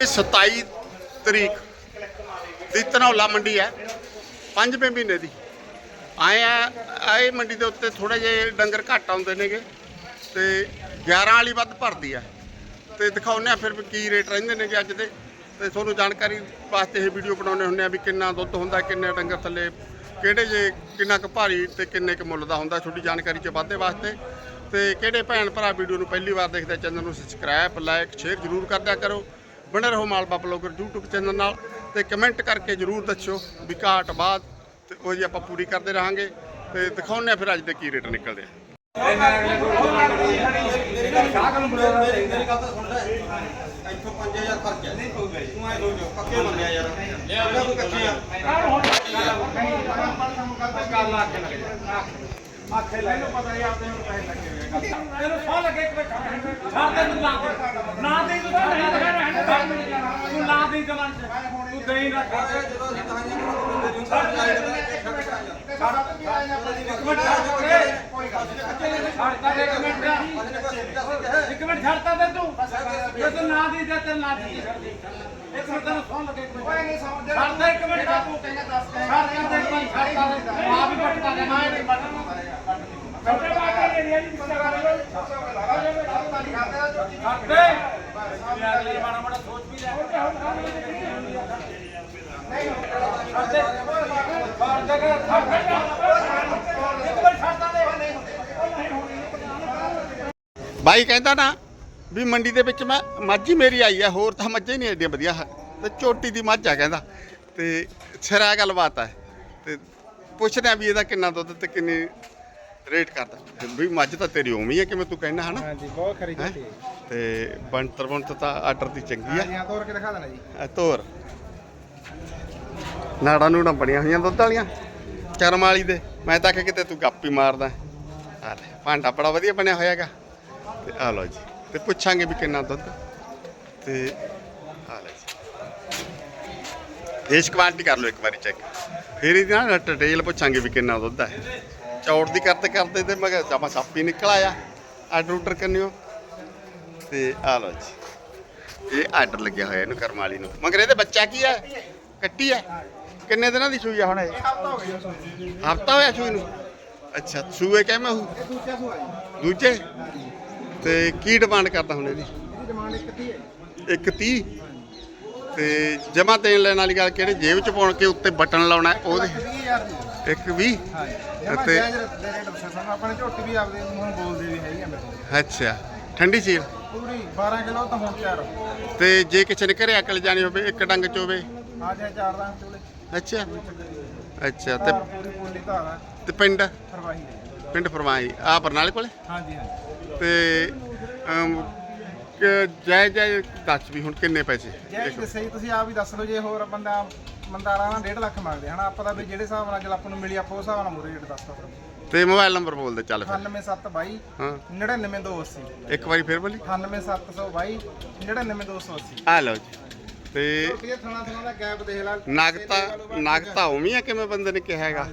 27 ਤਰੀਕ ਦੀ ਧਨੌਲਾ ਮੰਡੀ ਹੈ, ਪੰਜਵੇਂ ਮਹੀਨੇ ਦੀ। ਆਏ ਆ ਇਹ ਮੰਡੀ ਦੇ ਉੱਤੇ ਥੋੜੇ ਜਿਹੇ ਡੰਗਰ ਘੱਟ ਆਉਂਦੇ ਨੇਗੇ ਤੇ 11 ਵਾਲੀ ਵੱਧ ਭਰਦੀ ਹੈ। ਤੇ ਦਿਖਾਉਂਦੇ ਆ ਫਿਰ ਵੀ ਕੀ ਰੇਟ ਰਹਿੰਦੇ ਨੇਗੇ ਅੱਜ ਦੇ। ਤੇ ਤੁਹਾਨੂੰ ਜਾਣਕਾਰੀ ਵਾਸਤੇ ਇਹ ਵੀਡੀਓ ਬਣਾਉਂਦੇ ਹੁੰਦੇ ਆ ਵੀ ਕਿੰਨਾ ਦੁੱਧ ਹੁੰਦਾ, ਕਿੰਨੇ ਡੰਗਰ ਥੱਲੇ, ਕਿਹੜੇ ਜੇ ਕਿੰਨਾ ਕੁ ਭਾਰੀ ਤੇ ਕਿੰਨੇ ਕੁ ਮੁੱਲ ਦਾ ਹੁੰਦਾ ਛੋਟੀ ਜਾਣਕਾਰੀ ਚ ਵਾਧੇ ਵਾਸਤੇ। ਤੇ ਕਿਹੜੇ ਭੈਣ ਭਰਾ ਵੀਡੀਓ ਨੂੰ ਪਹਿਲੀ ਵਾਰ ਦੇਖਦੇ ਚੈਨਲ ਨੂੰ ਸਬਸਕ੍ਰਾਈਬ ਲਾਈਕ ਸ਼ੇਅਰ ਜ਼ਰੂਰ ਕਰਦਿਆ ਕਰੋ। ਬਣੇ ਰਹੋ ਮਾਲਵਾ ਬਲੌਗਰ YouTube ਚੈਨਲ ਨਾਲ ਤੇ ਕਮੈਂਟ ਕਰਕੇ ਜ਼ਰੂਰ ਦੱਸਿਓ ਵੀ ਘਾਟ ਬਾਅਦ ਤੇ ਉਹ ਜੀ ਆਪਾਂ ਪੂਰੀ ਕਰਦੇ ਰਹਾਂਗੇ ਤੇ ਦਿਖਾਉਂਦੇ ਆ ਫਿਰ ਅੱਜ ਦੇ ਕੀ ਰੇਟ ਨਿਕਲਦੇ ਆ। ਇੱਥੋਂ 5000 ਖਰਚਾ ਨਹੀਂ। ਪਊਗਾ ਤੂੰ ਐ ਲੋ ਜੋ ਪੱਕੇ ਮੰਨਿਆ ਯਾਰ ਇਹਦਾ ਕੋਈ ਕੱਚੇ ਆ ਆਖੇ ਲੈ ਨੂੰ ਪਤਾ ਹੀ ਆਪਦੇ ਨੂੰ ਪੈਸੇ ਲੱਗੇ ਹੋਏ ਗੱਲ ਇਹਨੂੰ ਸੌ ਲੱਗੇ ਇੱਕ ਵਾਰ ਛੱਡ ਦੇ ਤੂੰ ਨਾ ਦੇ ਨਾ ਦੇ ਤੂੰ ਤਾਂ ਨਹੀਂ ਦਿਖਾ ਰਹਿਣ ਤੂੰ ਨਾ ਦੇ ਜਵਾਨ ਤੂੰ ਦੇ ਹੀ ਨਾ ਛੱਡ ਦੇ ਜਦੋਂ ਅਸੀਂ ਕਹਾਂਗੇ ਕਿ ਛੱਡ ਜਾਏਗਾ ਇੱਕ ਮਿੰਟ ਛੱਡ ਦੇ। ਕੋਈ ਗੱਲ ਨਹੀਂ। ਦੇ ਇੱਕ ਮਿੰਟ। ਇੱਕ ਮਿੰਟ ਛੱਡਤਾ ਦੇ ਤੂੰ। ਤੂੰ ਨਾ ਦੀ ਦੇ ਤੇ ਨਾ ਦੀ। ਇੱਕ ਮਿੰਟ ਤੈਨੂੰ ਸੌ ਲੱਗੇ ਕੋਈ ਨਹੀਂ ਸਮਝਦੇ ਛੱਡ ਦੇ ਇੱਕ ਮਿੰਟ ਤੂੰ ਕਹਿੰਦਾ ਦੱਸ ਛੱਡ ਦੇ ਇੱਕ ਮਿੰਟ ਛੱਡਤਾ ਦੇ ਆ ਵੀ ਪਟਦਾ ਦੇ ਮੈਂ ਨਹੀਂ ਪਟਦਾ ਛੱਡੇ ਬਾਟੇ ਲੈ ਲਿਆ ਜੀ ਕਿੱਥੇ ਕਰ ਲੋ ਛੱਡੇ ਅਗਲੇ ਮਾੜਾ ਮਾੜਾ ਸੋਚ ਵੀ ਲੈ ਛੱਡੇ ਛੱਡ ਦੇ ਕੇ ਛੱਡ ਦੇ ਇੱਕ ਮਿੰਟ ਛੱਡਤਾ ਦੇ ਬਾਈ ਕਹਿੰਦਾ ਨਾ ਵੀ ਮੰਡੀ ਦੇ ਵਿੱਚ ਮੈਂ ਮੱਝ ਹੀ ਮੇਰੀ ਆਈ ਆ ਹੋਰ ਤਾਂ ਮੱਝਾਂ ਹੀ ਨਹੀਂ ਐਡੀਆਂ ਵਧੀਆ। ਤੇ ਚੋਟੀ ਦੀ ਮੱਝ ਆ ਕਹਿੰਦਾ। ਤੇ ਸਿਰਾ ਗੱਲਬਾਤ ਹੈ ਤੇ ਪੁੱਛਦੇ ਆ ਵੀ ਇਹਦਾ ਕਿੰਨਾ ਦੁੱਧ ਤੇ ਕਿੰਨੀ ਰੇਟ ਕਰਦਾ। ਵੀ ਮੱਝ ਤਾਂ ਤੇਰੀ ਉਵੇਂ ਹੀ ਕਿਵੇਂ ਤੂੰ ਕਹਿੰਦਾ ਹਨਾ। ਹਾਂਜੀ ਬਹੁਤ ਖਰੀ ਹੈਂ? ਤੇ ਬੰਤਰ ਬੰਤ ਤਾਂ ਆਰਡਰ ਦੀ ਚੰਗੀ ਆ। ਹਾਂ ਤੋੜ ਕੇ ਦਿਖਾ ਦੇਣਾ ਜੀ। ਇਹ ਤੋਰ। ਨਾੜਾਂ ਨੂੜਾਂ ਬਣੀਆਂ ਹੋਈਆਂ ਦੁੱਧ ਵਾਲੀਆਂ। ਚਰਮ ਵਾਲੀ ਦੇ। ਮੈਂ ਤਾਂ ਕਿ ਕਿਤੇ ਤੂੰ ਗੱਪ ਹੀ ਮਾਰਦਾ। ਆ ਲੈ ਭਾਂਡਾ ਬੜਾ ਵਧੀਆ ਬਣਿਆ ਹੋਇਆਗਾ ਤੇ ਆ ਲਓ ਜੀ। ਤੇ ਪੁੱਛਾਂਗੇ ਵੀ ਕਿੰਨਾ ਦੁੱਧ। ਤੇ ਆ ਲੈ ਜੀ। ਦੇਸ਼ ਕੁਆਂਟੀ ਕਰ ਲਓ ਇੱਕ ਵਾਰੀ ਚੈੱਕ ਫਿਰ ਇਹਦੀ ਨਾ ਡਿਟੇਲ ਪੁੱਛਾਂਗੇ ਵੀ ਕਿੰਨਾ ਦੁੱਧ ਹੈ। ਚੌੜ ਦੀ ਕਰਦੇ ਕਰਦੇ ਤੇ ਮੈਂ ਜਮਾ ਸੱਪ ਹੀ ਨਿਕਲ ਆਇਆ। ਆਰਡਰ ਉਡਰ ਕਰਨਿਓ ਤੇ ਆ ਲਓ ਜੀ। ਇਹ ਆਰਡਰ ਲੱਗਿਆ ਹੋਇਆ ਇਹਨੂੰ ਕਰਮ ਵਾਲੀ ਨੂੰ। ਮਗਰ ਇਹਦੇ ਬੱਚਾ ਕੀ ਹੈ? ਕੱਟੀ ਹੈ। ਕਿੰਨੇ ਦਿਨਾਂ ਦੀ ਸੂਈ ਆ ਹੁਣ ਇਹ? ਹਫਤਾ ਹੋਇਆ ਸੂਈ ਨੂੰ। ਅੱਛਾ, ਸੂਏ ਕਹਿ ਮੈਂ ਦੂਜੇ? ਤੇ ਕੀ ਡਿਮਾਂਡ ਕਰਦਾ ਹੁਣ ਇਹਦੀ? ਇਹਦੀ ਡਿਮਾਂਡ ਇੱਕ ਤੀ ਹੈ ਇੱਕ 30 ਤੇ ਜਮਾ ਦੇਣ ਲੈਣ ਵਾਲੀ ਗੱਲ ਕਿਹੜੇ? ਜੇਬ ਚ ਪਾਉਣ ਕੇ ਉੱਤੇ ਬਟਨ ਲਾਉਣਾ ਹੈ, ਉਹਦੇ? 20000 ਦੀ ਇੱਕ 20 ਹਾਂਜੀ ਜਮਾ ਤੇ- ਆਪਣੇ ਝੋਟੀ ਵੀ ਆਪਦੇ ਮੂੰਹ ਬੋਲਦੇ ਵੀ ਹੈਗੀ ਆ ਮੇਰੇ ਅੱਛਾ। ਠੰਡੀ ਸੀਲ? ਪੂਰੀ 12 ਕਿਲੋ ਤਾਂ ਹੁਣ ਤਿਆਰ ਤੇ ਜੇ ਕਿਸੇ ਨੇ ਘਰੇ ਅਕਲ ਜਾਣੀ ਹੋਵੇ ਇੱਕ ਡੰਗ ਚ ਹੋਵੇ? ਆ ਜਾ ਚਾਰ ਦਾ ਚੋਲੇ ਅੱਛਾ। ਅੱਛਾ ਤੇ ਧਾਰ ਪੂਰੀ ਪੂਰੀ ਧਾਰ ਆ। ਤੇ ਪਿੰਡ? ਫਰਵਾਹੀ ਪਿੰਡ ਫਰਮਾਈ ਆ ਬਰਨਾਲੇ ਕੋਲੇ? ਹਾਂਜੀ ਹਾਂਜੀ। ਤੇ ਅਮ, ਕਿ ਜੈ ਜੈ ਦੱਸ ਵੀ ਹੁਣ ਕਿੰਨੇ ਪੈਸੇ? ਜੇ ਜੀ ਦੱਸਿਆ ਜੀ ਤੁਸੀਂ ਆਪ ਹੀ ਦੱਸ ਦਿਓ ਜੇ ਹੋਰ ਬੰਦਾ ਮੰਦਾਰਾ ਨਾਲ 1.5 ਲੱਖ ਮੰਗਦੇ ਹਨਾ ਆਪਾਂ ਤਾਂ ਵੀ ਜਿਹੜੇ ਹਿਸਾਬ ਨਾਲ ਆਪਾਂ ਨੂੰ ਮਿਲੀ ਆਪਾਂ ਉਸ ਹਿਸਾਬ ਨਾਲ ਮੂਰੇ ਰੇਟ ਦੱਸਦਾ ਫਿਰ। ਤੇ ਮੋਬਾਈਲ ਨੰਬਰ ਬੋਲ ਦੇ ਚੱਲ ਫਿਰ। 98722 ਹਾਂ। 99280 ਇੱਕ ਵਾਰੀ ਫੇਰ ਬੋਲੀ। 98722 99280 ਆ ਲਓ ਜੀ। ਤੇ ਛੋਟੀਆਂ ਥਣਾ ਥਣਾ ਦਾ ਗੈਪ ਦੇਖ ਲੈ। ਨਾਗਤਾ ਨਾਗਤਾ ਉਵੇਂ ਆ ਕਿਵੇਂ ਬੰਦੇ ਨੇ ਕਿਹਾ ਹੈਗਾ?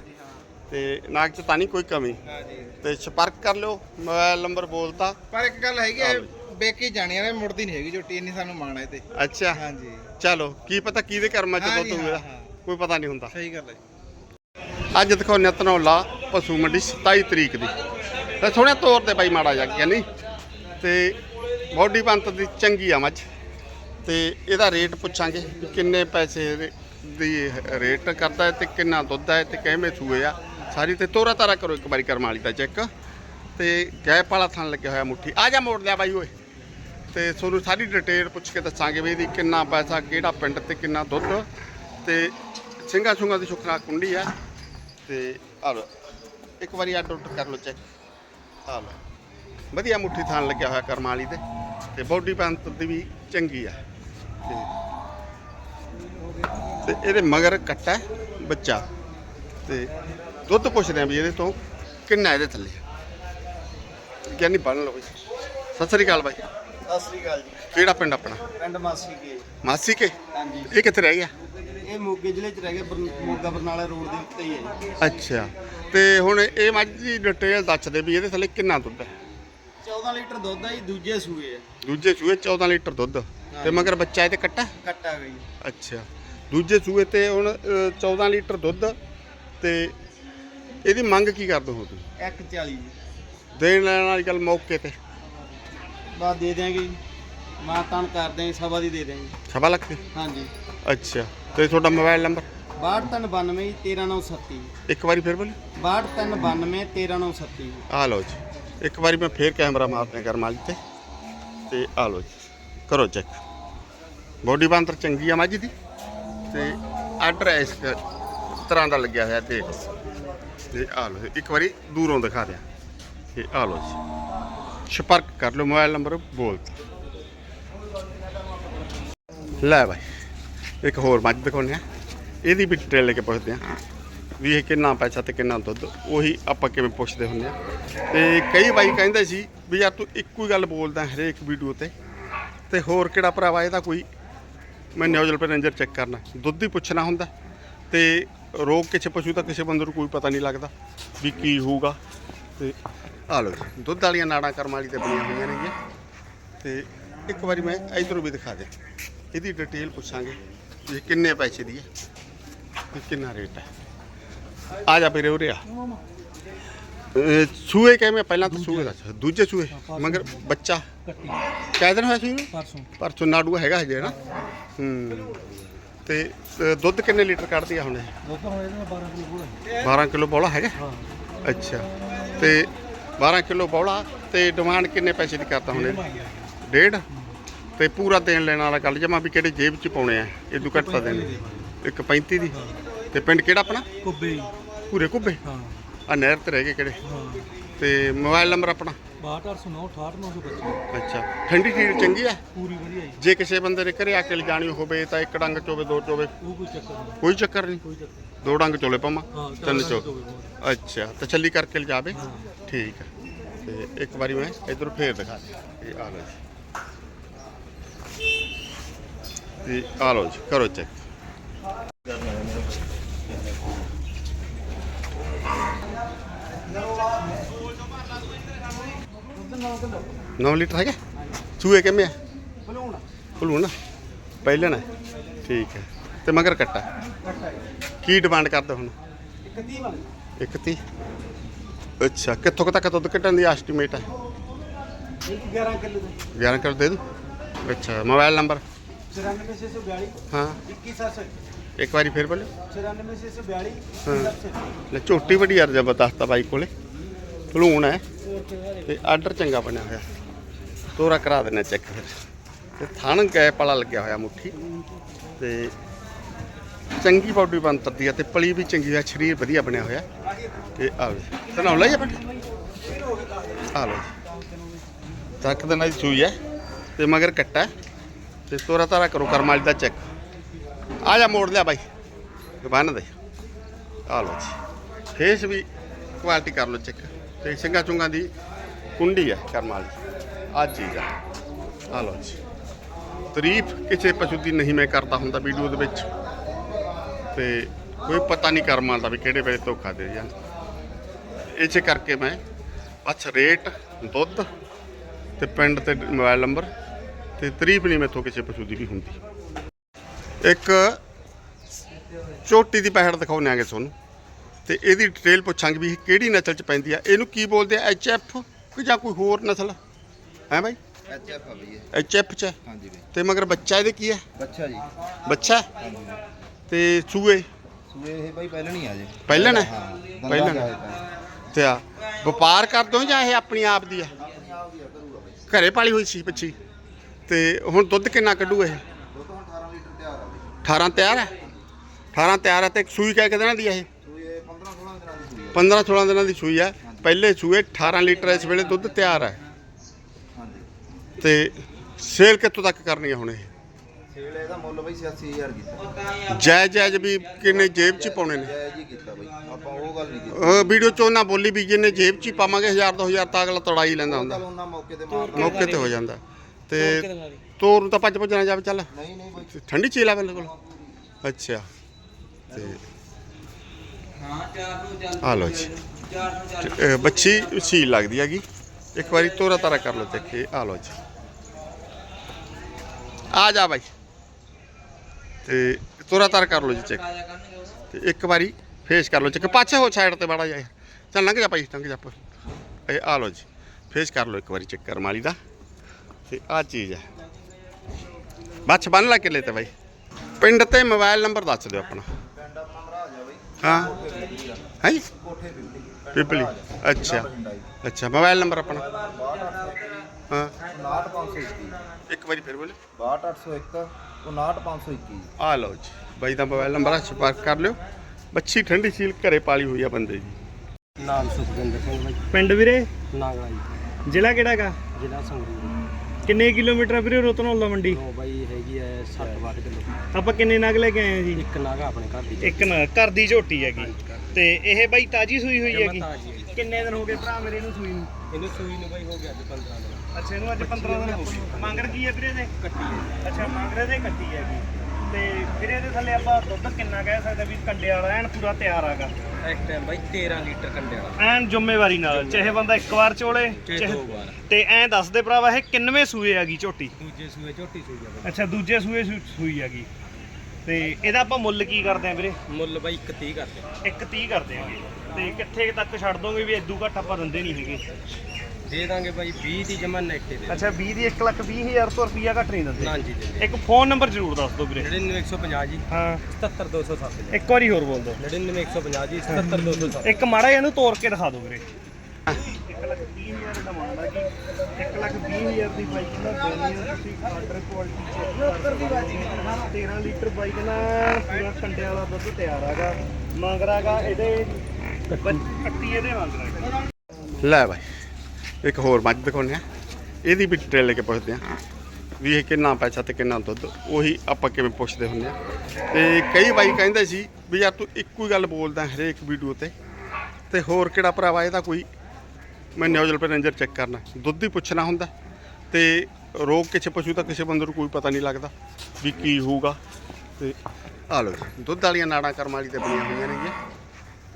ਤੇ ਨਾਗ ਚ ਤਾਂ ਨਹੀਂ ਕੋਈ ਕਮੀ। ਹਾਂਜੀ। ਤੇ ਸੰਪਰਕ ਕਰ ਲਿਓ ਮੋਬਾਈਲ ਨੰਬਰ ਬੋਲਤਾ। ਪਰ ਇੱਕ ਗੱਲ ਹੈਗੀ ਹੈ ਬੇਕੀ ਜਾਣੀ ਆ ਮੁੜਦੀ ਨਹੀਂ ਹੈਗੀ ਝੋਟੀ ਇੰਨੀ ਸਾਨੂੰ ਮਾਣ ਹੈ ਤੇ। ਅੱਛਾ। ਹਾਂਜੀ। ਚਲੋ ਕੀ ਪਤਾ ਕਿਹਦੇ ਕਰਮਾਂ ਚ ਦੁੱਧ ਹਾਂ, ਹੋਇਆ ਹਾਂ। ਕੋਈ ਪਤਾ ਨਹੀਂ ਹੁੰਦਾ। ਸਹੀ ਗੱਲ ਹੈ ਅੱਜ ਦਿਖਾਉਂਦੇ ਧਨੌਲਾ ਪਸ਼ੂ ਮੰਡੀ 27 ਤਰੀਕ ਦੀ। ਤੇ ਥੋੜ੍ਹਾ ਤੌਰ ਤੇ ਬਾਈ ਮਾੜਾ ਜਾ ਗਿਆ ਨਹੀਂ ਤੇ ਬੋਡੀ ਬੰਤ ਦੀ ਚੰਗੀ ਆ ਮੱਝ। ਤੇ ਇਹਦਾ ਰੇਟ ਪੁੱਛਾਂਗੇ ਕਿੰਨੇ ਪੈਸੇ ਦੀ ਰੇਟ ਕਰਦਾ ਤੇ ਕਿੰਨਾ ਦੁੱਧ ਹੈ ਤੇ ਕਿਵੇਂ ਸੂਏ ਆ। ਸਾਰੀ ਤੇ ਤੋਰਾ ਤਾਰਾ ਕਰੋ ਇੱਕ ਵਾਰੀ ਕਰਮ ਵਾਲੀ ਦਾ ਚੈੱਕ। ਤੇ ਗੈਪ ਵਾਲਾ ਥਣ ਲੱਗਿਆ ਹੋਇਆ ਮੁੱਠੀ। ਆ ਜਾ ਮੋੜ ਲਿਆ ਬਾਈ ਓਏ। ਤੇ ਤੁਹਾਨੂੰ ਸਾਰੀ ਡਿਟੇਲ ਪੁੱਛ ਕੇ ਦੱਸਾਂਗੇ ਵੀ ਇਹਦੀ ਕਿੰਨਾ ਪੈਸਾ, ਕਿਹੜਾ ਪਿੰਡ ਤੇ ਕਿੰਨਾ ਦੁੱਧ। ਤੇ ਸਿੰਘਾਂ ਸੁੰਗਾਂ ਦੀ ਸੁਖਨਾ ਕੁੰਡੀ ਆ। ਤੇ ਆ ਲਓ। ਇੱਕ ਵਾਰੀ ਆਰਡਰ ਉੱਡਰ ਕਰ ਲਓ ਚੈੱਕ। ਆ ਲਓ। ਵਧੀਆ ਮੁੱਠੀ ਥਾਨ ਲੱਗਿਆ ਹੋਇਆ ਕਰਮਾਲੀ ਵਾਲੀ ਤੇ। ਤੇ ਬੋਡੀ ਪੰਤ ਦੀ ਵੀ ਚੰਗੀ ਆ। ਤੇ ਇਹਦੇ ਮਗਰ ਕੱਟਾ ਬੱਚਾ। ਤੇ ਦੁੱਧ ਪੁੱਛਦੇ ਆ ਵੀ ਇਹਦੇ ਤੋਂ ਕਿੰਨਾ ਇਹਦੇ ਥੱਲੇ ਗਿਆਨੀ ਬਣ ਲਓ ਬਈ। ਸਤਿ ਸ੍ਰੀ ਅਕਾਲ ਬਾਈ। ਸਤਿ ਸ੍ਰੀ ਅਕਾਲ ਜੀ। ਕਿਹੜਾ ਪਿੰਡ ਆਪਣਾ? ਪਿੰਡ ਮਾਸੀ ਕੇ। ਮਾਸੀ ਕੇ? ਹਾਂਜੀ। ਇਹ ਕਿੱਥੇ ਰਹਿ ਗਿਆ? ਇਹ ਮੋਗੇ ਜ਼ਿਲ੍ਹੇ ਚ ਰਹਿ ਗਿਆ ਬਰ- ਮੋਗਾ ਬਰਨਾਲਾ ਰੋਡ ਦੇ ਉੱਤੇ ਹੀ ਹੈ ਜੀ। ਅੱਛਾ। ਤੇ ਹੁਣ ਇਹ ਮੱਝ ਦੀ ਡਿਟੇਲ ਦੱਸ ਦੇ ਵੀ ਇਹਦੇ ਥੱਲੇ ਕਿੰਨਾ ਦੁੱਧ ਹੈ? 14 ਲੀਟਰ ਦੁੱਧ ਆ ਜੀ ਦੂਜੇ ਸੂਏ ਆ। ਦੂਜੇ ਚੂਹੇ 14 ਲੀਟਰ ਦੁੱਧ। ਤੇ ਮਗਰ ਬੱਚਾ ਇਹ ਤੇ ਕੱਟਾ? ਕੱਟਾ ਗਈ ਅੱਛਾ। ਦੂਜੇ ਸੂਏ ਤੇ ਹੁਣ ਅ, 14 ਲੀਟਰ ਦੁੱਧ ਤੇ ਇਹਦੀ ਮੰਗ ਕੀ ਕਰਦੇ ਹੋ ਤੁਸੀਂ? 140 ਜੀ। ਦੇਣ ਲੈਣ ਵਾਲੀ ਗੱਲ ਮੌਕੇ ਤੇ। ਬਸ ਦੇ ਦਿਆਂਗੇ ਜੀ। ਮਾਂ ਤਾਨ ਕਰਦੇ ਆਂ ਸਭਾ ਦੀ ਦੇ ਦਿਆਂਗੇ। ਸਵਾ ਲੱਖ ਦੀ? ਹਾਂਜੀ। ਅੱਛਾ। ਤੇ ਤੁਹਾਡਾ ਮੋਬਾਈਲ ਨੰਬਰ? 6292 13937 ਇੱਕ ਵਾਰੀ ਫਿਰ ਬੋਲੇ 6292 13937 ਆ ਲਓ ਜੀ। ਇੱਕ ਵਾਰੀ ਮੈਂ ਫੇਰ ਕੈਮਰਾ ਮਾਰਦੇ ਕਰ ਮਾਲੀ ਤੇ। ਤੇ ਆ ਲਓ ਜੀ। ਕਰੋ ਚੈੱਕ। ਬੋਡੀ ਬਾਂਦਰ ਚੰਗੀ ਆ ਮੱਝ ਦੀ। ਤੇ ਆਰਡਰ ਕ- ਤਰ੍ਹਾਂ ਦਾ ਲੱਗਿਆ ਹੋਇਆ ਦੇਖ। ਤੇ ਆ ਲਓ, ਇੱਕ ਵਾਰੀ ਦੂਰੋਂ ਦਿਖਾ ਦਿਆਂ। ਤੇ ਆ ਲਓ ਜੀ। ਸੰਪਰਕ ਕਰ ਲਓ ਮੋਬਾਈਲ ਨੰਬਰ, ਬੋਲ। ਲੈ ਭਾਈ ਇੱਕ ਹੋਰ ਮੱਝ ਦਿਖਾਉਂਦੇ ਆ ਇਹਦੀ ਵੀ ਡਿਟੇਲ ਲੈ ਕੇ ਪੁੱਛਦੇ ਆ ਵੀ ਇਹ ਕਿੰਨਾ ਪੈਸਾ ਤੇ ਕਿੰਨਾ ਦੁੱਧ, ਉਹੀ ਆਪਾਂ ਕਿਵੇਂ ਪੁੱਛਦੇ ਹੁੰਦੇ ਆ ਤੇ ਕਈ ਬਾਈ ਕਹਿੰਦੇ ਸੀ ਵੀ ਯਾਰ ਤੂੰ ਇੱਕੋ ਹੀ ਗੱਲ ਬੋਲਦਾ ਹਰੇਕ ਵੀਡੀਓ ਤੇ। ਤੇ ਹੋਰ ਕਿਹੜਾ ਭਰਾਵਾ ਇਹਦਾ ਕੋਈ? ਮੈਂ ਨਿਊਜ਼ਲ ਪੈਨੇਜਰ ਚੈੱਕ ਕਰਨਾ। ਦੁੱਧ ਹੀ ਪੁੱਛਣਾ ਹੁੰਦਾ। ਤੇ ਰੋਗ ਕਿਸੇ ਪਸ਼ੂ ਦਾ ਕਿਸੇ ਬੰਦੇ ਨੂੰ ਕੋਈ ਪਤਾ ਨਹੀਂ ਲੱਗਦਾ ਵੀ ਕੀ ਹੋਊਗਾ। ਤੇ ਆ ਲਓ ਜੀ ਦੁੱਧ ਵਾਲੀਆਂ ਨਾੜਾਂ ਕਰਮ ਵਾਲੀ ਤੇ ਬਣੀਆਂ ਹੋਈਆਂ ਨੇਗੀਆਂ। ਤੇ ਇੱਕ ਵਾਰੀ ਮੈਂ ਇਧਰੋਂ ਵੀ ਦਿਖਾ ਦੇ ਇਹਦੀ ਡਿਟੇਲ ਪੁੱਛਾਂਗੇ ਇਹ ਕਿੰਨੇ ਪੈਸੇ ਦੀ ਹੈ ਤੇ ਕਿੰਨਾ ਰੇਟ ਹੈ। ਆ ਜਾ ਵੀਰੇ ਉਰੇ ਆ। ਸੂਏ ਕਿਵੇਂ ਪਹਿਲਾਂ ਤਾਂ ਸੂਏ ਦਾ ਦੂਜੇ ਸੂਏ ਮਗਰ ਬੱਚਾ। ਕਿਆ ਦਿਨ ਹੋਇਆ ਸੀ ਪਰਸੋਂ। ਪਰਸੋਂ ਨਾੜੂ ਹੈਗਾ ਹਜੇ ਨਾ। ਹੂੰ। ਤੇ ਦੁੱਧ ਕਿੰਨੇ ਲੀਟਰ ਕੱਢਦੀ ਆ ਹੁਣ ਇਹ? ਦੁੱਧ ਹੁਣ ਇਹਦੇ ਨਾਲ 12 ਕਿਲੋ ਬੋਲਾ 12 ਕਿਲੋ ਬੌਲਾ ਹੈਗਾ? ਹਾਂ। ਅੱਛਾ। ਤੇ 12 ਕਿਲੋ ਬੌਲਾ ਤੇ ਡਿਮਾਂਡ ਕਿੰਨੇ ਪੈਸੇ ਦੀ ਕਰਤਾ ਹੁਣ ਇਹ? ਡੇਢ ਤੇ ਪੂਰਾ ਦੇਣ ਲੈਣ ਵਾਲਾ ਗੱਲ ਜਮਾ ਵੀ ਕਿਹੜੇ ਜੇਬ 'ਚ ਪਾਉਣੇ ਆ? ਇਦੋਂ ਘੱਟ ਤਾਂ ਦੇਣੇ। ਇੱਕ 35 ਦੀ? ਤੇ ਪਿੰਡ ਕਿਹੜਾ ਆਪਣਾ? ਕੁੱਬੇ ਪੂਰੇ ਕੁੱਬੇ? ਹਾਂ। ਆ ਨਹਿਰ ਤੇ ਰਹਿ ਗਏ ਕਿਹੜੇ? ਹਾਂ। ਤੇ ਮੋਬਾਈਲ ਨੰਬਰ ਆਪਣਾ? 6209 68925 ਅੱਛਾ। ਠੰਡੀ ਖੀਰ ਚੰਗੀ ਆ? ਪੂਰੀ ਵਧੀਆ ਜੀ। ਜੇ ਕਿਸੇ ਬੰਦੇ ਨੇ ਘਰੇ ਆ ਕੇ ਲਿਜਾਣੀ ਹੋਵੇ ਤਾਂ ਇੱਕ ਡੰਗ ਚੋਵੇ ਦੋ ਚੋਵੇ? ਉਹ ਕੋਈ ਚੱਕਰ ਨਹੀਂ। ਕੋਈ ਚੱਕਰ ਨਹੀਂ? ਕੋਈ ਚੱਕਰ ਨਹੀਂ। ਦੋ ਡੰਗ ਚੋਲੇ ਪਾਵਾਂ ਹਾਂ ਤਿੰਨ ਚੋ ਹੋਵੇ ਬਹੁਤ। ਅੱਛਾ। ਤਸੱਲੀ ਕਰਕੇ ਲਿਜਾਵੇ? ਹਾਂ। ਠੀਕ ਹੈ ਤੇ ਇੱਕ ਵਾਰੀ ਮੈਂ ਇਧਰ ਫੇਰ ਦਿਖਾ ਦੇ ਇਹ ਆ ਲਓ ਜੀ। ਇਹ ਆ ਲਓ ਜੀ। ਕਰੋ ਚੈੱਕ। ਨੌ ਲੀਟਰ ਹੈਗੇ ਸੂਏ ਕਿਵੇਂ ਆ ਬਲੂਣ ਭਲੂਣ ਪਹਿਲਣ ਹੈ ਠੀਕ ਹੈ ਤੇ ਮਗਰ ਕੱਟਾ ਕੀ ਡਿਮਾਂਡ ਕਰਦੇ ਹੁਣ ਇੱਕ 30 ਵਾਲੀ ਇੱਕ ਤੀ ਅੱਛਾ ਕਿੱਥੋਂ ਕੁ ਤੱਕ ਦੁੱਧ ਕੱਢਣ ਦੀ ਐਸਟੀਮੇਟ ਹੈ ਇੱਕ 11 ਕਿਲੋ ਦੇ 11 ਕਰ ਦੇ ਦੂ ਅੱਛਾ ਮੋਬਾਈਲ ਨੰਬਰ 94642 ਹਾਂ 21700 ਇੱਕ ਵਾਰੀ ਫੇਰ ਬੋਲਿਓ 94642 ਹਾਂ। 21700 ਲੈ ਝੋਟੀ ਵੱਡੀ ਯਾਰ ਜ਼ਬਰਦਸਤ ਆ ਬਾਈ ਕੋਲੇ ਭਲੂਣ ਹੈ ਤੇ ਆਰਡਰ ਚੰਗਾ ਬਣਿਆ ਹੋਇਆ। ਤੋਰਾ ਕਰਾ ਦਿੰਨੇ ਚੈੱਕ ਫਿਰ। ਤੇ ਥਣ ਗੈਪ ਵਾਲਾ ਲੱਗਿਆ ਹੋਇਆ ਮੁੱਠੀ। ਤੇ ਚੰਗੀ ਬਾਡੀ ਬਣਤਰ ਦੀ ਆ ਤੇ ਪਲੀ ਵੀ ਚੰਗੀ ਆ ਸਰੀਰ ਵਧੀਆ ਬਣਿਆ ਹੋਇਆ। ਤੇ ਆ ਵੇ ਤਨਾਉ ਲਈ ਆਪਾਂ ਆ ਲੋ ਤੱਕ ਦਿਨਾਂ ਦੀ ਸੂਈ ਹੈ ਤੇ ਮਗਰ ਕੱਟਾ ਹੈ। ਤੇ ਤੋਰਾ ਤਾਰਾ ਕਰੋ ਕਰਮਾਲੀ ਦਾ ਚੈੱਕ ਆ ਜਾ ਮੋੜ ਲਿਆ ਬਾਈ। ਬੰਨ ਦੇ। ਆ ਲਓ ਜੀ। ਫੇਸ ਵੀ ਕੁਆਲਿਟੀ ਕਰ ਲਓ ਚੈੱਕ ਤੇ ਸਿੰਘਾ ਚੁੰਗਾ ਦੀ ਕੁੰਡੀ ਹੈ ਕਰਮਾਲ ਵਾਲੀ। ਆ ਚੀਜ਼ ਆ ਆ ਲਓ ਜੀ। ਤਾਰੀਫ ਕਿਸੇ ਪਸ਼ੂ ਦੀ ਨਹੀਂ ਮੈਂ ਕਰਦਾ ਹੁੰਦਾ ਵੀਡੀਓ ਦੇ ਵਿੱਚ। ਤੇ ਕੋਈ ਪਤਾ ਨਹੀਂ ਕਰਮਾਲ ਦਾ ਵੀ ਕਿਹੜੇ ਵੇਲੇ ਧੋਖਾ ਦੇ ਜਾਂ ਇਸੇ ਕਰਕੇ ਮੈਂ ਬਸ ਰੇਟ, ਦੁੱਧ ਤੇ ਪਿੰਡ ਤੇ ਮੋਬਾਈਲ ਨੰਬਰ ਤੇ ਤਾਰੀਫ ਨਹੀਂ ਮੈਥੋਂ ਕਿਸੇ ਪਸ਼ੂ ਦੀ ਵੀ ਹੁੰਦੀ। ਇੱਕ ਚੋਟੀ ਦੀ ਪੈੜ ਦਿਖਾਉਂਦੇ ਆਂਗੇ ਤੁਹਾਨੂੰ। ਤੇ ਇਹਦੀ ਡਿਟੇਲ ਪੁੱਛਾਂਗੇ ਵੀ ਇਹ ਕਿਹੜੀ ਨਸਲ ਚ ਪੈਂਦੀ ਆ। ਇਹਨੂੰ ਕੀ ਬੋਲਦੇ ਆ? ਐਚ ਐਫ ਜਾਂ ਕੋਈ ਹੋਰ ਨਸਲ? ਹੈ ਬਾਈ? ਆ ਐਚ ਐਫ ਚ। ਹੈ। ਹਾਂਜੀ ਬਈ। ਤੇ ਮਗਰ ਬੱਚਾ ਇਹਦੇ ਕੀ ਹੈ ਬੱਚਾ ਜੀ। ਬੱਚਾ? ਹੈ? ਹਾਂਜੀ। ਤੇ ਸੂਏ? ਸੂਏ ਇਹ ਬਈ ਪਹਿਲਾਂ ਨਹੀਂ ਆ ਜੇ। ਪਹਿਲਣ ਹੈ? ਹਾਂ ਦੰਦਾਂ ਪਹਿਲਣ ਦਾ ਹੈ। ਹੈ ਤੇ। ਆ ਵਪਾਰ ਕਰਦੇ ਹੋ ਜਾਂ ਇਹ ਆਪਣੀ ਆਪ ਦੀ ਆ? ਘਰੇ ਪਾਲੀ ਹੋਈ ਸੀ ਬੱਚੀ। ਤੇ ਹੁਣ ਦੁੱਧ ਕਿੰਨਾ ਕੱਢੂ ਇਹ? ਦੁੱਧ ਹੁਣ 18 ਲੀਟਰ ਤਿਆਰ ਆ ਬਈ। 18 ਤਿਆਰ ਹੈ? 18 ਤਿਆਰ ਹੈ ਤੇ ਸੂਈ ਕਹਿ ਕੇ ਦੇਣਾ ਦੀ ਆ ਇਹ? 15-16 ਦਿਨਾਂ ਦੀ ਸੂਈ ਹੈ। ਪਹਿਲੇ ਸੂਏ 18 ਲੀਟਰ ਇਸ ਵੇਲੇ ਦੁੱਧ ਤਿਆਰ ਹੈ। ਹਾਂਜੀ। ਤੇ ਸੇਲ ਕਿੱਥੋਂ ਤੱਕ ਕਰਨੀ ਹੈ ਹੁਣ ਇਹ? ਸੇਲ ਇਹਦਾ ਮੁੱਲ ਬਈ 86000 ਕੀਤਾ। ਜੈ ਜੈਜ ਵੀ ਕਿੰਨੇ ਜੇਬ 'ਚ ਪਾਉਣੇ ਨੇ? ਜੈ ਜੀ ਕੀਤਾ ਵੀਡੀਓ 'ਚ ਉਹਨਾਂ ਬੋਲੀ ਵੀ ਜਿਹਨੇ ਜੇਬ 'ਚ ਹੀ ਪਾਵਾਂਗੇ 1000 2000 ਤਾਂ ਅਗਲਾ ਤੜਾਈ ਲੈਂਦਾ ਹੁੰਦਾ। ਮੌਕੇ ਤੇ ਹੋ ਜਾਂਦਾ। ਤੇ ਤੋਰ ਨੂੰ ਤਾਂ ਭੱਜ ਭੱਜਣਾ ਜਾਵੇ ਚੱਲ। ਨਹੀਂ ਨਹੀਂ ਠੰਡੀ ਚੀਲਾ ਬਿਲਕੁਲ ਅੱਛਾ। ਤੇ ਆ ਲੋ ਜੀ। ਤੇ, ਬੱਚੀ ਸੀਲ ਲੱਗਦੀ ਹੈਗੀ। ਇੱਕ ਵਾਰੀ ਤੋਰਾ ਤਾਰਾ ਕਰ ਲਓ ਦੇਖੇ ਆ ਲੋ ਜੀ। ਆ ਜਾ ਬਾਈ। ਤੇ ਤੁਰਾ ਤਰ ਕਰ ਲਓ ਜੀ ਚੈੱਕ। ਤੇ ਇੱਕ ਵਾਰੀ ਫੇਸ ਕਰ ਲਓ ਚੈੱਕ। ਪਾਛੇ ਹੋ ਸਾਈਡ ਤੇ ਬੜਾ ਜਾ ਚੱਲ ਲੰਘ ਜਾ ਭਾਈ ਲੰਘ ਜਾ ਇਹ ਆ ਲਓ ਜੀ। ਫੇਸ ਕਰ ਲਓ ਇੱਕ ਵਾਰੀ ਚੈੱਕ ਕਰ ਮਾਲੀ ਦਾ। ਤੇ ਆ ਚੀਜ਼ ਹੈ। ਬੱਚ ਬੰਨ ਲਾ ਕਿਲੇ ਤੇ ਬਾਈ। ਪਿੰਡ ਤੇ ਮੋਬਾਈਲ ਨੰਬਰ ਦੱਸ ਦਿਓ ਆਪਣਾ। ਹਾਂ? ਹੈ? ਪਿਪਲੀ। ਅੱਛਾ। ਅੱਛਾ ਮੋਬਾਈਲ ਨੰਬਰ ਆਪਣਾ। ਹਾਂ। 59521 ਇੱਕ ਵਾਰੀ ਫਿਰ ਬੋਲੇ। 62801 59521 ਆ ਲਓ ਜੀ। ਬਾਈ ਦਾ ਮੋਬਾਈਲ ਨੰਬਰ ਆ ਸੰਪਰਕ ਕਰ ਲਿਓ। ਬੱਚੀ ਠੰਡੀ ਸੀਲ ਘਰੇ ਪਾਲੀ ਹੋਈ ਆ ਬੰਦੇ ਜੀ ਨਾਮ ਸੁਖਜਿੰਦਰ ਸਿੰਘ ਬਾਈ। ਪਿੰਡ ਵੀਰੇ? ਨਾਗਲਾ ਜੀ ਜ਼ਿਲ੍ਹਾ ਕਿਹੜਾਗਾ ਜ਼ਿਲ੍ਹਾ ਸੰਗਰੂਰ। ਕਿੰਨੇ ਕਿਲੋਮੀਟਰ ਆ ਵੀਰੇ ਰਤਨੌਲਾ ਮੰਡੀ? ਉਹ ਬਾਈ ਹੈਗੀ ਐ 60 ਵਾਟ ਕਿਲੋ। ਆਪਾਂ ਕਿੰਨੇ ਨਗ ਲੈ ਕੇ ਆਏ ਆ ਜੀ? ਇੱਕ ਨਾਗਾ ਆਪਣੇ ਘਰ ਦੀ ਇੱਕ ਨਾ ਘਰ ਦੀ ਝੋਟੀ ਹੈਗੀ। ਤੇ ਇਹ ਬਾਈ ਤਾਜੀ ਸੂਈ ਹੋਈ ਹੈਗੀ? ਤਾਜੀ ਹੈ। ਜੀ। ਕਿੰਨੇ ਦਿਨ ਹੋ ਗਏ ਭਰਾ ਮੇਰੇ ਨੂੰ ਸੂਈ ਨੂੰ? ਇਹਨੂੰ ਸੂਈ ਨੂੰ ਬਾਈ ਹੋ ਗਿਆ ਅੱਜ 15 ਦਿਨ। ਅੱਛਾ ਇਹਨੂੰ ਅੱਜ 15 ਦਿਨ ਹੋ ਗਏ। ਮੰਗਰ ਕੀ ਹੈ ਵੀਰੇ ਦੇ ਕੱਟੀ ਹੈ। ਅੱਛਾ ਮੰਗਰੇ ਦੇ ਕੱਟੀ ਹੈਗੀ। ਤੇ ਵੀਰੇ ਦੇ ਥੱਲੇ ਆਪਾਂ ਦੁੱਧ ਕਿੰਨਾ ਕਹਿ ਸਕਦੇ ਵੀ ਕੰਡੇ ਵਾਲਾ ਐਨ ਪੂਰਾ ਤਿਆਰ ਆਗਾ ਇਸ ਟਾਈਮ ਬਾਈ 13 ਲੀਟਰ ਕੰਡੇ ਵਾਲਾ। ਐਨ ਜ਼ਿੰਮੇਵਾਰੀ ਨਾਲ ਚਾਹੇ ਬੰਦਾ ਇੱਕ ਵਾਰ ਚੋਲੇ ਚਾਹੇ ਦੋ ਵਾਰ। ਤੇ ਐਂ ਦੱਸ ਦੇ ਭਰਾਵਾ ਇਹ ਕਿੰਨਵੇਂ ਸੂਏ ਹੈਗੀ ਝੋਟੀ? ਦੂਜੇ ਸੂਏ ਝੋਟੀ ਸੂਈ ਆ ਬਾਈ। ਅੱਛਾ ਦੂਜੇ ਸੂਏ ਸੂ- ਸੂਈ ਹੈਗੀ। ਤੇ ਇਹਦਾ ਆਪਾਂ ਮੁੱਲ ਕੀ ਕਰਦੇ ਆਂ ਵੀਰੇ? ਮੁੱਲ ਬਾਈ 31 ਕਰਦੇ ਇੱਕ 30 ਕਰਦੇ ਆਂਗੇ। ਤੇ ਕਿੱਥੇ ਤੱਕ ਛੱਡ ਦੋਗੇ ਵੀ ਇਦੋਂ ਘੱਟ ਆਪਾਂ ਦਿੰਦੇ ਨਹੀਂ ਹੈਗੇ। ਦੇ ਦਾਂਗੇ ਬਾਈ 20 ਦੀ ਜਮਾ ਨੈਟ ਦੇ ਅੱਛਾ 20 ਦੀ 1 ਲੱਖ 20 ਹਜ਼ਾਰ ਤੋਂ ਰੁਪਈਆ ਘੱਟ ਨਹੀਂ ਦਿੰਦੇ। ਨਾ ਜੀ ਦੇ ਇੱਕ ਫੋਨ ਨੰਬਰ ਜ਼ਰੂਰ ਦੱਸ ਦਿਓ ਵੀਰੇ। 99150 ਜੀ। ਹਾਂ। 77207 ਜੀ। ਇੱਕ ਵਾਰੀ ਹੋਰ ਬੋਲ ਦਿਓ। 99150 ਜੀ 77207 ਇੱਕ ਮਾੜਾ ਇਹਨੂੰ ਤੋੜ ਕੇ ਦਿਖਾ ਦਿਓ ਵੀਰੇ। 1 ਲੱਖ 20 ਹਜ਼ਾਰ ਦਾ ਮਾਮਲਾ ਜੀ। 1 ਲੱਖ 20 ਹਜ਼ਾਰ ਦੀ ਬਾਈਕ ਨਾਲ ਦੋਨੀ ਤੁਸੀਂ ਆਰਡਰ ਕੁਆਲਿਟੀ ਚੈੱਕ ਕਰ ਦੀ ਬਾਈਕ 13 ਲੀਟਰ ਬਾਈਕ ਨਾਲ ਪੂਰਾ ਕੰਡੇ ਵਾਲਾ ਦੁੱਧ ਤਿਆਰ ਆਗਾ ਮੰਗਰਾਗਾ ਇਹਦੇ ਕੱਟੀ ਇਹਦੇ ਮੰਗਰਾਗਾ ਲੈ ਬਾਈ। ਇੱਕ ਹੋਰ ਮੱਝ ਦਿਖਾਉਂਦੇ ਆ ਇਹਦੀ ਵੀ ਡਿਟੇਲ ਲੈ ਕੇ ਪੁੱਛਦੇ ਆ ਵੀ ਇਹ ਕਿੰਨਾ ਪੈਸਾ ਤੇ ਕਿੰਨਾ ਦੁੱਧ, ਉਹੀ ਆਪਾਂ ਕਿਵੇਂ ਪੁੱਛਦੇ ਹੁੰਦੇ ਆ ਤੇ ਕਈ ਬਾਈ ਕਹਿੰਦੇ ਸੀ ਵੀ ਯਾਰ ਤੂੰ ਇੱਕੋ ਹੀ ਗੱਲ ਬੋਲਦਾ ਹਰੇਕ ਵੀਡੀਓ ਤੇ। ਤੇ ਹੋਰ ਕਿਹੜਾ ਭਰਾਵਾ ਇਹਦਾ ਕੋਈ ਮੈਂ ਨਿਊਜ਼ਲ ਪੈਨੇਜਰ ਚੈੱਕ ਕਰਨਾ। ਦੁੱਧ ਹੀ ਪੁੱਛਣਾ ਹੁੰਦਾ। ਤੇ ਰੋਗ ਕਿਸੇ ਪਸ਼ੂ ਦਾ ਕਿਸੇ ਬੰਦੇ ਨੂੰ ਕੋਈ ਪਤਾ ਨਹੀਂ ਲੱਗਦਾ ਵੀ ਕੀ ਹੋਊਗਾ। ਤੇ ਆ ਲਓ ਦੁੱਧ ਵਾਲੀਆਂ ਨਾੜਾਂ ਕਰਮ ਵਾਲੀ ਤੇ ਬਣੀਆਂ ਹੋਈਆਂ ਨੇਗੀਆਂ।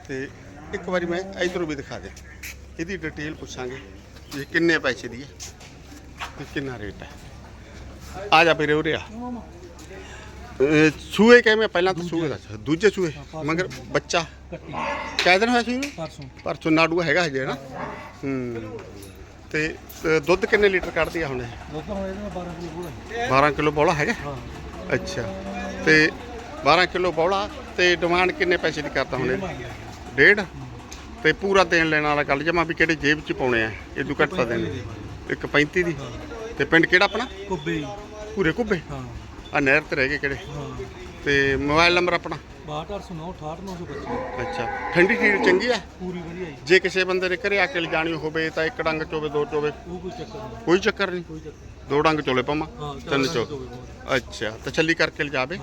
ਤੇ ਇੱਕ ਵਾਰੀ ਮੈਂ ਇਧਰੋਂ ਵੀ ਦਿਖਾ ਦੇ ਇਹਦੀ ਡਿਟੇਲ ਪੁੱਛਾਂਗੇ। ਇਹ ਕਿੰਨੇ ਪੈਸੇ ਦੀ ਹੈ? ਤੇ ਕਿੰਨਾ ਰੇਟ ਹੈ? ਆ ਜਾ ਵੀਰੇ ਉਰੇ ਆ। ਅਹ ਸੂਏ ਕਿਵੇਂ ਪਹਿਲਾਂ ਤਾਂ ਸੂਏ ਦਾ ਦੂਜੇ ਸੂਏ ਮਗਰ ਬੱਚਾ। ਕੱਟੀ ਕਿਆ ਦਿਨ ਹੋਇਆ ਸੀ ਇਹਨੂੰ? ਪਰਸੋਂ। ਪਰਸੋਂ ਨਾੜੂ ਹੈਗਾ ਹਜੇ ਨਾ ਹੂੰ। ਤੇ ਅਹ ਦੁੱਧ ਕਿੰਨੇ ਲੀਟਰ ਕੱਢਦੀ ਆ ਹੁਣ ਇਹ? ਲੋਕਾਂ ਇਹਦੇ 12 ਕਿਲੋ ਬੋਲਾ 12 ਕਿਲੋ ਬੌਲਾ ਹੈਗਾ? ਅੱਛਾ। ਤੇ 12 ਕਿਲੋ ਬੌਲਾ ਤੇ ਡਿਮਾਂਡ ਕਿੰਨੇ ਪੈਸੇ ਦੀ ਕਰਦਾ ਹੁਣ ਇਹ? ਡੇਢ? ਤੇ ਪੂਰਾ ਦੇਣ ਲੈਣ ਵਾਲਾ ਗੱਲ ਜਮਾ ਵੀ ਕਿਹੜੇ ਜੇਬ 'ਚ ਪਾਉਣੇ ਆ? ਇਦੋਂ ਘੱਟ ਤਾਂ ਦੇਣੇ। ਇੱਕ 35 ਦੀ? ਤੇ ਪਿੰਡ ਕਿਹੜਾ ਆਪਣਾ? ਕੁੱਬੇ ਪੂਰੇ ਕੁੱਬੇ? ਹਾਂ। ਆ ਨਹਿਰ ਤੇ ਰਹਿ ਗਏ ਕਿਹੜੇ? ਹਾਂ। ਤੇ ਮੋਬਾਈਲ ਨੰਬਰ ਆਪਣਾ? 6209 68925 ਅੱਛਾ। ਠੰਡੀ ਖੀਰ ਚੰਗੀ ਆ? ਪੂਰੀ ਵਧੀਆ ਜੀ। ਜੇ ਕਿਸੇ ਬੰਦੇ ਨੇ ਘਰੇ ਆ ਕੇ ਲਿਜਾਣੀ ਹੋਵੇ ਤਾਂ ਇੱਕ ਡੰਗ ਚੋਵੇ ਦੋ ਚੋਵੇ। ਉਹ ਕੋਈ ਚੱਕਰ ਨਹੀਂ। ਕੋਈ ਚੱਕਰ ਨਹੀਂ? ਕੋਈ ਚੱਕਰ ਨਹੀਂ। ਦੋ ਡੰਗ ਚੋਲੇ ਪਾਵਾਂ ਹਾਂ ਤਿੰਨ ਚੋ। ਅੱਛਾ। ਤਸੱਲੀ ਕਰਕੇ ਲਿਜਾਵੇ?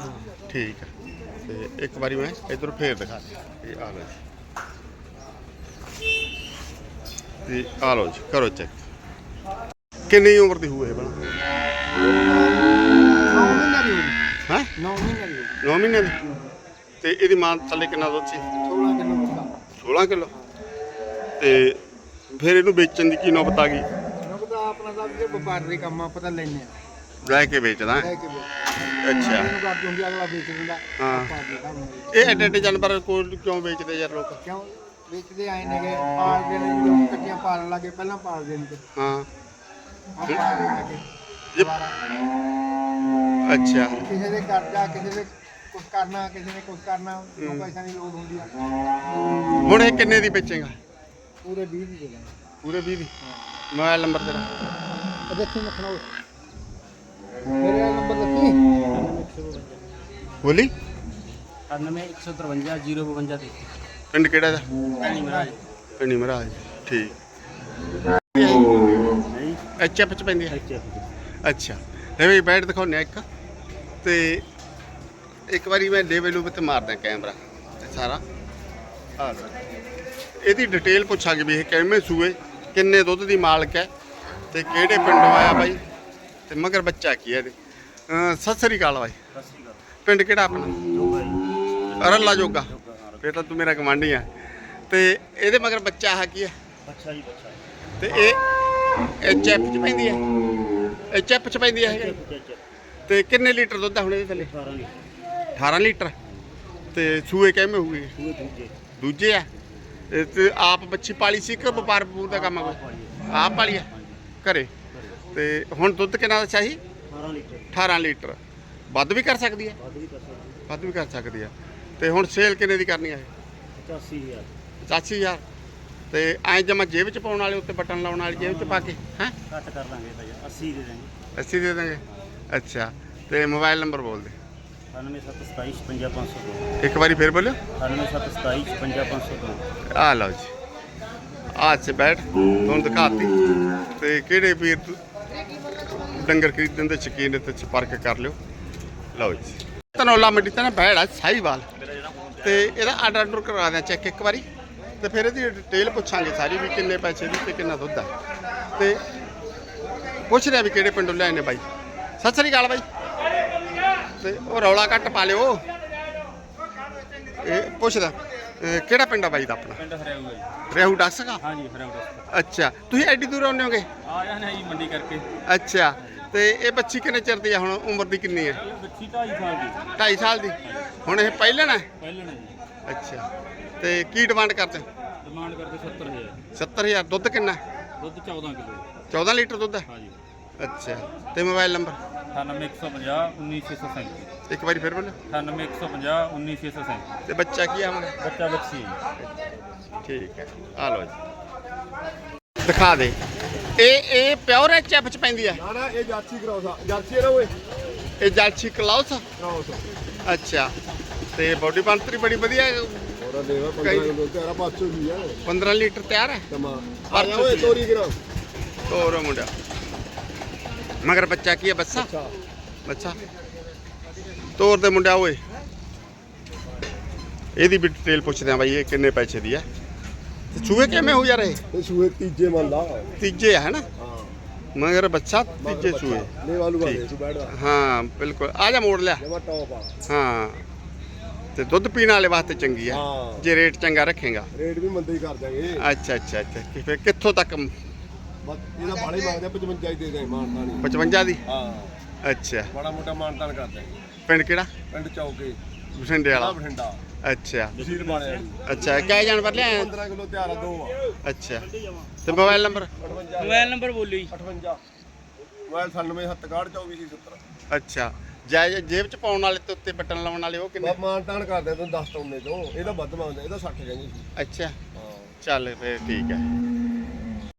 ਠੀਕ ਹੈ ਤੇ ਇੱਕ ਵਾਰੀ ਮੈਂ ਇਧਰ ਫੇਰ ਦਿਖਾ ਦੇ ਇਹ ਆ ਲਓ ਜੀ। ਤੇ ਆ ਲਓ ਜੀ ਕਰੋ ਚੈੱਕ ਕਿੰਨੀ ਉਮਰ ਦੀ ਹੋਏ ਬਣਾ 9 ਮਹੀਨੇ ਦੀ ਹੋਈ ਹੈ? 9 ਮਹੀਨੇ ਦੀ 9 ਮਹੀਨੇ ਦੀ? ਤੇ ਇਹਦੀ ਮਾਂ ਥੱਲੇ ਕਿੰਨਾ ਦੁੱਧ ਸੀ? 16 ਕਿਲੋ ਦਾ 16 ਕਿਲੋ। ਤੇ ਫਿਰ ਇਹਨੂੰ ਵੇਚਣ ਦੀ ਕੀ ਨੌਬਤ ਆ ਗਈ? ਨਕਦਾ ਆਪਣਾ ਤਾਂ ਵੀ ਵਪਾਰ ਦੇ ਕੰਮ ਆ ਪਤਾ ਲੈਨੇ ਆ ਲੈ ਕੇ ਵੇਚਦਾ ਲੈ ਕੇ ਵੇਚ ਅੱਛਾ। ਇਹਨੂੰ ਕਰ ਦੂੰਗੀ ਅਗਲਾ ਵੇਚ ਦਿੰਦਾ। ਹਾਂ। ਆਪਾਂ ਦੇ ਕੰਮ ਇਹ ਐਡੇ ਐਡੇ ਜਾਨਵਰ ਕੋਲ ਕਿਉਂ ਵੇਚਦੇ ਯਾਰ ਲੋਕ? ਕਿਉਂ? ਵੇਚਦੇ ਆਏ ਨੇਗੇ ਪਾਲਦੇ ਨੇ ਜਦੋਂ ਕੱਟੀਆਂ ਪਾਲਣ ਲੱਗੇ ਪਹਿਲਾਂ ਪਾਲਦੇ ਨੇ ਹਾਂ। ਆ ਪਾਲਣ ਲੱਗੇ ਇਹ- ਦੁਬਾਰਾ। ਅੱਛਾ। ਕਿਸੇ ਦੇ ਕਰਜ਼ਾ ਕਿਸੇ ਦੇ ਕੁਝ ਕਰਨਾ ਕਿਸੇ ਨੇ ਕੁਝ ਕਰਨਾ ਉਹ ਪੈਸਾ ਦੀ ਲੋੜ ਹੁੰਦੀ ਆ। ਹੁਣ ਇਹ ਕਿੰਨੇ ਦੀ ਵੇਚੇਗਾ? ਪੂਰੇ 20 ਦੀ ਦੇ ਦਾਂਗੇ। ਪੂਰੇ 20 ਦੀ? ਮੋਬਾਈਲ ਨੰਬਰ ਤੇਰਾ। ਉਹ ਦੇਖੀ ਮਖਣਾ ਮੇਰੇ ਨੰਬਰ ਦੇਖੀ ਬੋਲੀ। 9153 052 ਦੇ ਪਿੰਡ ਕਿਹੜਾ ਦਾ? ਨਹੀਂ ਮਹਾਰਾਜ। ਪਿੰਡੀ ਮਹਾਰਾਜ ਠੀਕ। ਅੱਛਾ ਪਚ ਪੈਂਦੀ ਹੈ ਅੱਛਾ। ਲੈ ਵੀ ਬੈਠ ਦਿਖਾਉਂਦੇ ਹਾਂ ਇੱਕ। ਤੇ ਇੱਕ ਵਾਰੀ ਮੈਂ ਡੇਵੇ ਲੂਪ ਤੇ ਮਾਰਦਾ ਕੈਮਰਾ ਤੇ ਸਾਰਾ। ਆ ਲਓ। ਇਹਦੀ ਡਿਟੇਲ ਪੁੱਛਾਂਗੇ ਵੀ ਇਹ ਕਿਵੇਂ ਸੂਏ ਕਿੰਨੇ ਦੁੱਧ ਦੀ ਮਾਲਕ ਹੈ ਤੇ ਕਿਹੜੇ ਪਿੰਡੋਂ ਆਇਆ ਬਾਈ ਤੇ ਮਗਰ ਬੱਚਾ ਕੀ ਹੈ ਇਹਦੇ? ਅਹ ਸਤਿ ਸ੍ਰੀ ਅਕਾਲ ਬਾਈ। ਪਿੰਡ ਕਿਹੜਾ ਆਪਣਾ? ਅਰਲਾ ਜੋਗਾ। ਫਿਰ ਤਾਂ ਤੂੰ ਮੇਰਾ ਕਮਾਂਡੀ ਆ। ਤੇ ਇਹਦੇ ਮਗਰ ਬੱਚਾ ਆ ਕੀ ਹੈ ਅੱਛਾ ਜੀ ਅੱਛਾ ਤੇ ਇਹ ਐਚ ਐਫ ਚ ਪੈਂਦੀ ਹੈ ਚ ਹੈ ਇਹ? ਤੇ ਕਿੰਨੇ ਲੀਟਰ ਦੁੱਧ ਆ ਹੁਣ ਇਹਦੇ ਥੱਲੇ? 18 ਲੀਟਰ। ਤੇ ਸੂਏ ਕਿਵੇਂ ਹੋਊਗੇ? ਦੂਜੇ। ਆ? ਇਹ ਤੇ ਆਪ ਬੱਚੀ ਪਾਲੀ ਸੀ ਕਿ ਵਪਾਰ ਵਪੂਰ ਦਾ ਕੰਮ ਆ? ਕੋਈ ਆਪ ਪਾਲੀ ਆ? ਘਰੇ। ਤੇ ਹੁਣ ਦੁੱਧ ਕਿੰਨਾ ਦਾ ਚਾਹੀ? 18 ਲੀਟਰ। ਵੱਧ ਵੀ ਕਰ ਸਕਦੀ ਹੈ ਵੱਧ ਵੀ ਕਰ ਸਕਦੀ ਆ। ਤੇ ਹੁਣ ਸੇਲ ਕਿੰਨੇ ਦੀ ਕਰਨੀ ਆ ਇਹ 85000 ਤੇ ਐਂ ਜਮਾ ਜੇਬ ਚ ਪਾਉਣ ਵਾਲੇ ਉੱਤੇ ਬਟਨ ਲਾਉਣ ਵਾਲੀ ਜੇਬ ਚ ਪਾ ਕੇ ਹੈ? ਘੱਟ ਕਰ ਲਾਂਗੇ ਭਾਈ 80 ਦੇ ਦਾਂਗੇ 80 ਦੇ ਦਾਂਗੇ ਅੱਛਾ। ਤੇ ਮੋਬਾਈਲ ਨੰਬਰ ਬੋਲ ਦੇ। 9727 ਇੱਕ ਵਾਰੀ ਫੇਰ ਬੋਲਿਓ। 9727 ਆ ਲਓ ਜੀ। ਆ ਸੇ ਬੈਠ। ਤੁਹਾਨੂੰ ਦਿਖਾਤੀ। ਤੇ ਕਿਹੜੇ ਵੀਰ ਡੰਗਰ ਖਰੀਦਣ ਦੇ ਸ਼ੌਕੀਨ ਤੇ ਸੰਪਰਕ ਕਰ ਲਿਓ। ਲਓ ਜੀ। ਤਨੌਲਾ ਮੰਡੀ ਤੇ ਆ ਸਾਈਵਾਲ ਤੇ ਇਹਦਾ ਆਰਡਰ ਆਰਡਰ ਕਰਵਾ ਦਿਆਂ ਚੈੱਕ ਇੱਕ ਵਾਰੀ। ਤੇ ਫਿਰ ਇਹਦੀ ਡਿਟੇਲ ਪੁੱਛਾਂਗੇ ਸਾਰੀ ਵੀ ਕਿੰਨੇ ਪੈਸੇ ਦੀ ਤੇ ਕਿੰਨਾ ਦੁੱਧ ਆ। ਤੇ ਪੁੱਛ ਰਿਹਾ ਵੀ ਕਿਹੜੇ ਪਿੰਡੋਂ ਲਿਆਏ ਨੇ ਬਾਈ। ਸਤਿ ਸ੍ਰੀ ਅਕਾਲ ਬਾਈ। ਤੇ ਉਹ ਰੌਲਾ ਘੱਟ ਪਾ ਲਿਓ। ਇਹ ਪੁੱਛਦਾ ਇਹ ਕਿਹੜਾ ਪਿੰਡ ਆ ਬਾਈ ਦਾ ਆਪਣਾ? ਪਿੰਡ ਹਰਿਆਊਗਾ ਜੀ। ਰੇਹੂ ਡਸਗਾ ਹਾਂਜੀ ਹਰਿਆਊਗਾ ਅੱਛਾ ਤੁਸੀਂ ਐਡੀ ਦੂਰ ਆਉਂਦੇ ਹੋਗੇ? ਆ ਜੀ ਮੰਡੀ ਕਰਕੇ। ਅੱਛਾ ਤੇ ਇਹ ਬੱਚੀ ਕਿੰਨੇ ਚਿਰ ਦੀ ਆ? ਹੁਣ ਉਮਰ ਦੀ ਕਿੰਨੀ ਹੈ ਬੱਚੀ 2.5 ਸਾਲ ਦੀ। 2.5 ਸਾਲ ਦੀ। ਹੁਣ ਇਹ ਪਹਿਲਣ ਹੈ ਪਹਿਲਣ ਹੈ ਜੀ। ਅੱਛਾ। ਤੇ ਕੀ ਡਿਮਾਂਡ ਕਰਦੇ? ਡਿਮਾਂਡ ਕਰਦੇ 70000 70000 ਦੁੱਧ ਕਿੰਨਾ? ਦੁੱਧ 14 ਕਿਲੋ। 14 ਲੀਟਰ ਦੁੱਧ ਹੈ ਹਾਂਜੀ। ਅੱਛਾ। ਤੇ ਮੋਬਾਈਲ ਨੰਬਰ? 98150 19637 ਇੱਕ ਵਾਰੀ ਫਿਰ ਬੋਲੋ। 98150 19637 ਤੇ ਬੱਚਾ ਕੀ ਆ ਹੁਣ? ਬੱਚਾ ਬੱਚੀ। ਠੀਕ ਹੈ। ਆ ਲਓ ਜੀ। ਦਿਖਾ ਦੇ। ਇਹ ਇਹ ਪਿਓਰ ਐਚ ਐਫ ਚ ਪੈਂਦੀ ਹੈ? ਨਾ ਨਾ ਇਹ ਜਾਚੀ ਕਰਾਉਸਾ ਜਾਚੀ ਹੈ ਨਾ ਓਏ। ਇਹ ਜਾਲਚੀ ਕਲਾਉਸ ਕਰਾਉਸ ਅੱਛਾ। ਤੇ ਬੋਡੀ ਬੰਤਰੀ ਬੜੀ ਵਧੀਆ ਹੈ। ਹੋਰ ਦੇਵਾ 15 ਕਿਲੋ ਤੇਰਾ ਪਾਸੋਂ ਵੀ ਹੈ। 15 ਲੀਟਰ ਤਿਆਰ ਹੈ? ਤਮਾ ਪਰ ਆ ਓਏ ਤੋਰੀ ਕਰਾ ਤੋਰ ਮੁੰਡਾ। ਮਗਰ ਬੱਚਾ ਕੀ ਹੈ ਬੱਸਾ? ਅੱਛਾ ਬੱਚਾ ਤੋਰ ਦੇ ਮੁੰਡਾ ਓਏ। ਇਹਦੀ ਵੀ ਡਿਟੇਲ ਪੁੱਛਦੇ ਆ ਬਾਈ ਇਹ ਕਿੰਨੇ ਪੈਸੇ ਦੀ ਹੈ? ਤੇ ਚੂਹੇ ਕਿਵੇਂ ਹੋ ਯਾਰ ਇਹ? ਇਹ ਸੂਏ ਤੀਜੇ ਮੰਨ ਲਾ। ਤੀਜੇ ਹੈ ਨਾ ਹਾਂ। ਮਗਰ ਬੱਚਾ ਤੀਜੇ ਚੂਹੇ ਨੇ ਵਾਲੂ ਵਾਲੇ। ਤੂੰ ਬੈਠਾ ਹਾਂ ਬਿਲਕੁਲ। ਆ ਜਾ ਮੋੜ ਲਿਆ। ਜਮਾ ਟੌਪ ਆ। ਹਾਂ। ਤੇ ਦੁੱਧ ਪੀਣ ਵਾਲੇ ਵਾਸਤੇ ਚੰਗੀ ਹਾਂ। ਜੇ ਰੇਟ ਚੰਗਾ ਰੱਖੇਗਾ। ਰੇਟ ਵੀ ਮੰਦੇ ਹੀ ਕਰ ਦਾਂਗੇ ਅੱਛਾ ਅੱਛਾ ਅੱਛਾ। ਕਿ ਫਿਰ ਕਿੱਥੋਂ ਤੱਕ? ਬਸ ਇਹਦਾ ਬਾਲੇ ਮੰਗਦੇ 55 ਹੀ ਦੇ ਦੇ ਮਾਨਤਾ ਨਹੀਂ 55 ਦੀ? ਹਾਂ। ਅੱਛਾ। ਬੜਾ ਮੋਟਾ ਮਾਨਤਾਨ ਕਰ ਦਾਂਗੇ ਪਿੰਡ ਕਿਹੜਾ? ਪਿੰਡ ਚੌਕੇ। ਬਠਿੰਡੇ ਆ ਵਾਲਾ ਬਠਿੰਡਾ। ਅੱਛਾ। ਵਸੀਰ ਵਾਲੇ ਅੱਛਾ ਕਿਹ ਜਾਨਵਰ ਲਿਆ 15 ਕਿਲੋ ਤਿਆਰ ਆ ਦੋ ਆ। ਅੱਛਾ। ਤੇ ਮੋਬਾਈਲ ਨੰਬਰ 58 ਮੋਬਾਈਲ ਨੰਬਰ ਬੋਲੋ ਜੀ। 58 ਮੋਬਾਈਲ 97 761 24 70 ਅੱਛਾ। ਜਾਇ ਜੇਬ ਚ ਪਾਉਣ ਵਾਲੇ ਤੇ ਉੱਤੇ ਬਟਨ ਲਾਉਣ ਵਾਲੇ ਉਹ ਕਿੰਨੇ? ਬਸ ਮਾਨਤਾਨ ਕਰਦੇ ਤੂੰ 10 ਟੌਨੇ ਤੋਂ ਇਹਦਾ ਵੱਧ ਮੰਗਦਾ ਇਹਦਾ 60 ਕਹਿੰਦੀ ਸੀ। ਅੱਛਾ। ਹਾਂ। ਚੱਲ ਫੇਰ ਠੀਕ ਹੈ।